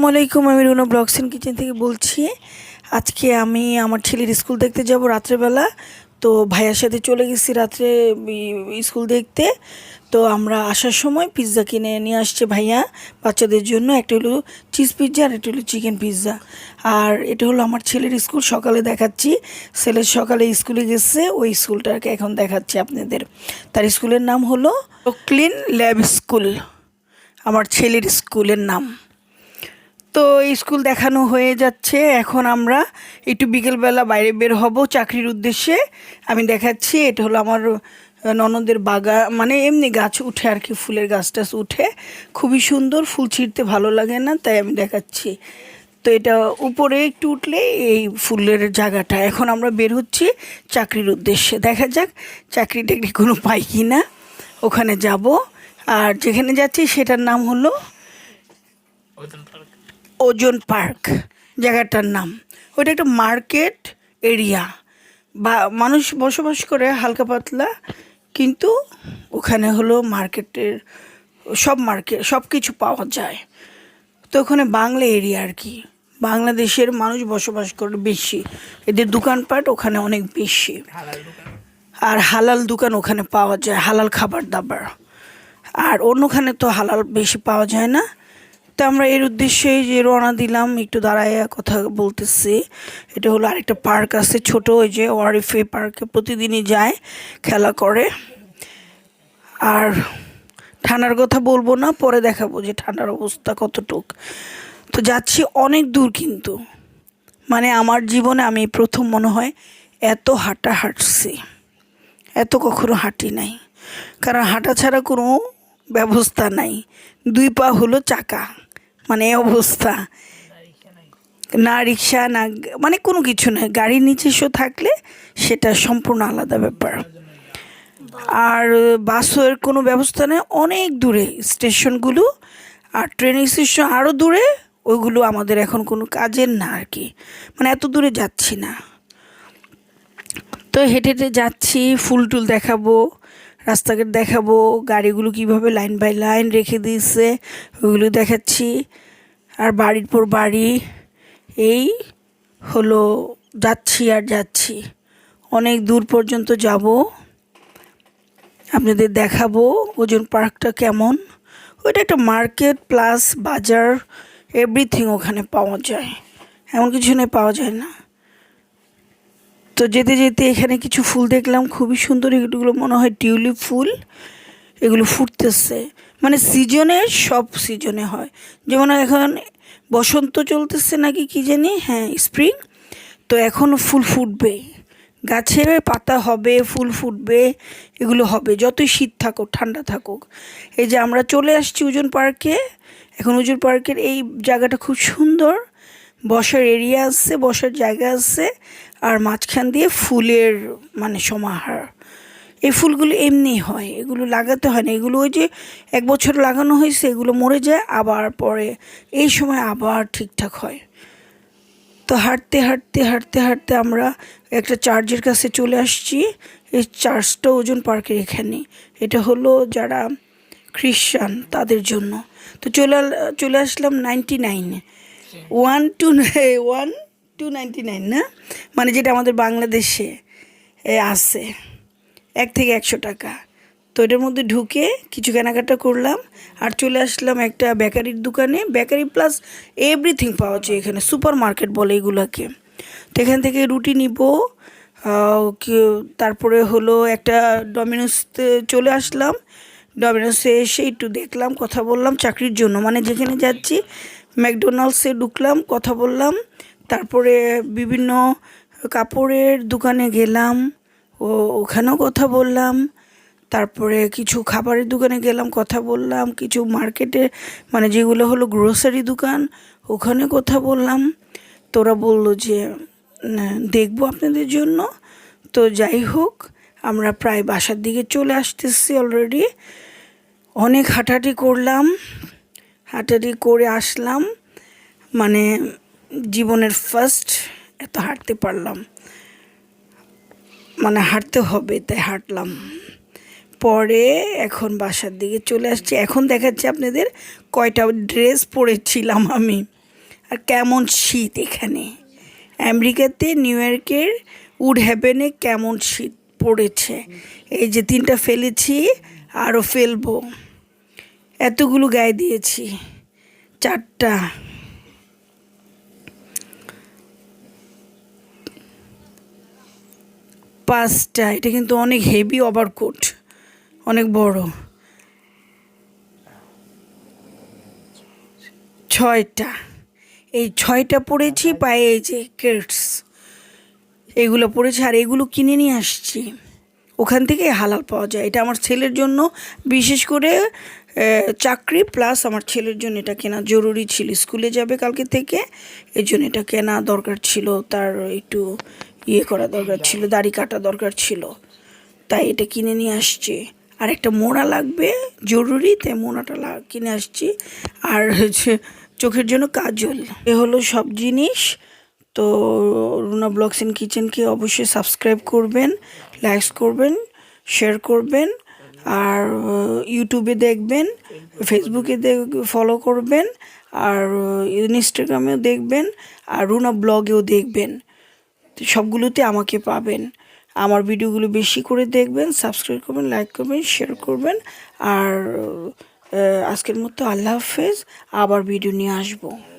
আসসালামাইকুম আমি Runa blogs and kitchen থেকে বলছি, আজকে আমি আমার ছেলের স্কুল দেখতে যাব রাত্রেবেলা। তো ভাইয়ার সাথে চলে গেছি রাত্রে স্কুল দেখতে। তো আমরা আসার সময় পিৎজা কিনে নিয়ে আসছে ভাইয়া বাচ্চাদের জন্য। একটা হলো চিজ পিৎজা আর একটা হলো চিকেন পিৎজা। আর এটা হলো আমার ছেলের স্কুল, সকালে দেখাচ্ছি। ছেলের সকালে স্কুলে গেছে, ওই স্কুলটাকে এখন দেখাচ্ছি আপনাদের। তার স্কুলের নাম হলো ক্লিন ল্যাব স্কুল আমার ছেলের স্কুলের নাম। তো স্কুল দেখানো হয়ে যাচ্ছে। এখন আমরা একটু বিকেলবেলা বাইরে বের হব চাকরির উদ্দেশ্যে। আমি দেখাচ্ছি, এটা হলো আমার ননদের বাগা মানে এমনি গাছ উঠে আর কি, ফুলের গাছ টাছ উঠে। খুবই সুন্দর, ফুল ছিঁড়তে ভালো লাগে না, তাই আমি দেখাচ্ছি। তো এটা উপরে একটু উঠলে এই ফুলের জায়গাটা। এখন আমরা বের হচ্ছি চাকরির উদ্দেশ্যে। দেখা যাক চাকরি টাকরি কোনো পাই কি না। ওখানে যাব। আর যেখানে যাচ্ছি সেটার নাম হলো ওজন পার্ক জায়গাটার নাম। ওটা একটা মার্কেট এরিয়া। বা মানুষ বসবাস করে হালকা পাতলা, কিন্তু ওখানে হলো মার্কেটের সব মার্কেট সব কিছু পাওয়া যায়। তো ওখানে বাংলা এরিয়া আর কি। বাংলাদেশের মানুষ বসবাস করে বেশি। এদের দোকানপাট ওখানে অনেক বেশি। আর হালাল দোকান ওখানে পাওয়া যায়, হালাল খাবার দাবার। আর অন্যখানে তো হালাল বেশি পাওয়া যায় না। তো আমরা এর উদ্দেশ্যে যে রওনা দিলাম, একটু দাঁড়ায় কথা বলতেছি। এটা হলো আরেকটা পার্ক আছে, ছোট, ওই যে ওয়ারিফে পার্কে প্রতিদিনই যায়, খেলা করে। আর ঠান্ডার কথা বলব না, পরে দেখাবো যে ঠান্ডার অবস্থা কতটুক। তো যাচ্ছি অনেক দূর কিন্তু। মানে আমার জীবনে আমি প্রথম মনে হয় এত হাঁটা হাঁটছি। এত কখনো হাঁটি নাই। কারণ হাঁটা ছাড়া কোনো ব্যবস্থা নাই। দুই পা হলো চাকা। মানে অবস্থা। না রিক্সা, না মানে কোনো কিছু নয়। গাড়ির নিজস্ব থাকলে সেটা সম্পূর্ণ আলাদা ব্যাপার। আর বাসের কোনো ব্যবস্থা নেই। অনেক দূরে স্টেশনগুলো। আর ট্রেন স্টেশন আরও দূরে, ওইগুলো আমাদের এখন কোনো কাজের না আর কি। মানে এত দূরে যাচ্ছি না। তো হেঁটে হেঁটে যাচ্ছি, ফুল টুল দেখাবো, রাস্তাঘাট দেখাবো, গাড়িগুলো কীভাবে লাইন বাই লাইন রেখে দিয়েছে ওগুলো দেখাচ্ছি। আর বাড়ির পর বাড়ি এই হলো যাচ্ছি আর যাচ্ছি। অনেক দূর পর্যন্ত যাব। আপনাদের দেখাবো ওজন পার্কটা কেমন। ওইটা একটা মার্কেট প্লাস বাজার এভরিথিং ওখানে পাওয়া যায়। এমন কিছু নেই, পাওয়া যায় না। তো যেতে যেতে এখানে কিছু ফুল দেখলাম, খুবই সুন্দর। এগুলো মনে হয় টিউলিপ ফুল। এগুলো ফুটতেছে। মানে সিজনে সব সিজনে হয়। যেমন এখন বসন্ত চলতেছে নাকি কি জানি? হ্যাঁ স্প্রিং তো এখনও ফুল ফুটবে। গাছে পাতা হবে, ফুল ফুটবে, এগুলো হবে। যতই শীত থাকুক, ঠান্ডা থাকুক। এই যে আমরা চলে আসছি ওজন পার্কে। এখন ওজন পার্কের এই জায়গাটা খুব সুন্দর। বসার এরিয়া আছে, বসার জায়গা আছে। আর মাঝখান দিয়ে ফুলের মানে সমাহার। এই ফুলগুলো এমনি হয়, এগুলো লাগাতে হয় না। এগুলো ওই যে এক বছর লাগানো হয়েছে, এগুলো মরে যায়, আবার পরে এই সময় আবার ঠিকঠাক হয়। তো হাঁটতে হাঁটতে হাঁটতে হাঁটতে আমরা একটা চার্চের কাছে চলে আসছি। এই চার্চটা ওজন পার্কের এখানে। এটা হলো যারা খ্রিস্টান, তাদের জন্য। তো চলে চলে আসলাম নাইনটি নাইনে। One two one two ninety nine না? মানে যেটা আমাদের বাংলাদেশে আছে। এক থেকে একশো টাকা। তো এটার মধ্যে ঢুকে কিছু কেনাকাটা করলাম আর চলে আসলাম একটা বেকারির দোকানে। বেকারি প্লাস এভরিথিং পাওয়া যায় এখানে সুপার মার্কেট বলে এগুলাকে। তো এখান থেকে রুটি নিব তারপরে হলো একটা ডমিনোসতে চলে আসলাম। ডমিনোসে এসে একটু দেখলাম, কথা বললাম চাকরির জন্য। মানে যেখানে যাচ্ছি ম্যাকডোনাল্ডসে ঢুকলাম, কথা বললাম। তারপরে বিভিন্ন কাপড়ের দোকানে গেলাম। ও ওখানেও কথা বললাম তারপরে কিছু খাবারের দোকানে গেলাম কথা বললাম কিছু মার্কেটে মানে যেগুলো হলো গ্রোসারি দোকান ওখানে কথা বললাম। তোরা বলল যে "না, দেখব আপনাদের জন্য। তো যাই হোক আমরা প্রায় বাসার দিকে চলে আসতেছি অলরেডি অনেক হাঁটাহাঁটি করলাম হাঁটাহাঁটি করে আসলাম। মানে জীবনের ফার্স্ট এত হাঁটতে পারলাম। মানে হাঁটতে হবে, তাই হাঁটলাম। পরে এখন বাসার দিকে চলে আসছি। এখন দেখাচ্ছি আপনাদের কয়টা ড্রেস পরেছিলাম আমি। আর কেমন শীত এখানে। আমেরিকাতে, নিউ ইয়র্কের, উড হ্যাভেনে কেমন শীত পড়েছে। এই যে তিনটা ফেলেছি আরও ফেলব। এতগুলো গায়ে দিয়েছি। চারটা। পাঁচটা, এটা কিন্তু অনেক হেভি ওভারকোট অনেক বড়। ছয়টা, এই ছয়টা পড়েছি পায়ে এই যে কেটস এগুলো পড়েছি আর এগুলো কিনে নিয়ে আসছি। ওখান থেকে হালাল পাওয়া যায়, এটা আমার ছেলের জন্য বিশেষ করে চাকরি প্লাস আমার ছেলের জন্য এটা কেনা জরুরি ছিল। স্কুলে যাবে কালকে থেকে এই জন্য এটা কেনা দরকার ছিল, তার একটু ইয়ে করা দরকার ছিল, দাড়ি কাটা দরকার ছিল। তাই এটা কিনে নিয়ে আসছি। আর একটা মোড়া লাগবে, জরুরি, তাই মোড়াটা কিনে আসছি। আর হচ্ছে চোখের জন্য কাজল। এ হলো সব জিনিস। তো রুনা ব্লগস ইন কিচেনকে অবশ্যই সাবস্ক্রাইব করবেন লাইক করবেন, শেয়ার করবেন, আর ইউটিউবে দেখবেন, ফেসবুকে দেখ, ফলো করবেন, আর ইনস্টাগ্রামেও দেখবেন, আর রুনা ব্লগেও দেখবেন। সবগুলোতে আমাকে পাবেন। আমার ভিডিওগুলো বেশি করে দেখবেন সাবস্ক্রাইব করবেন লাইক করবেন শেয়ার করবেন। আর আজকের মতো আল্লাহ হাফেজ, আবার ভিডিও নিয়ে আসব।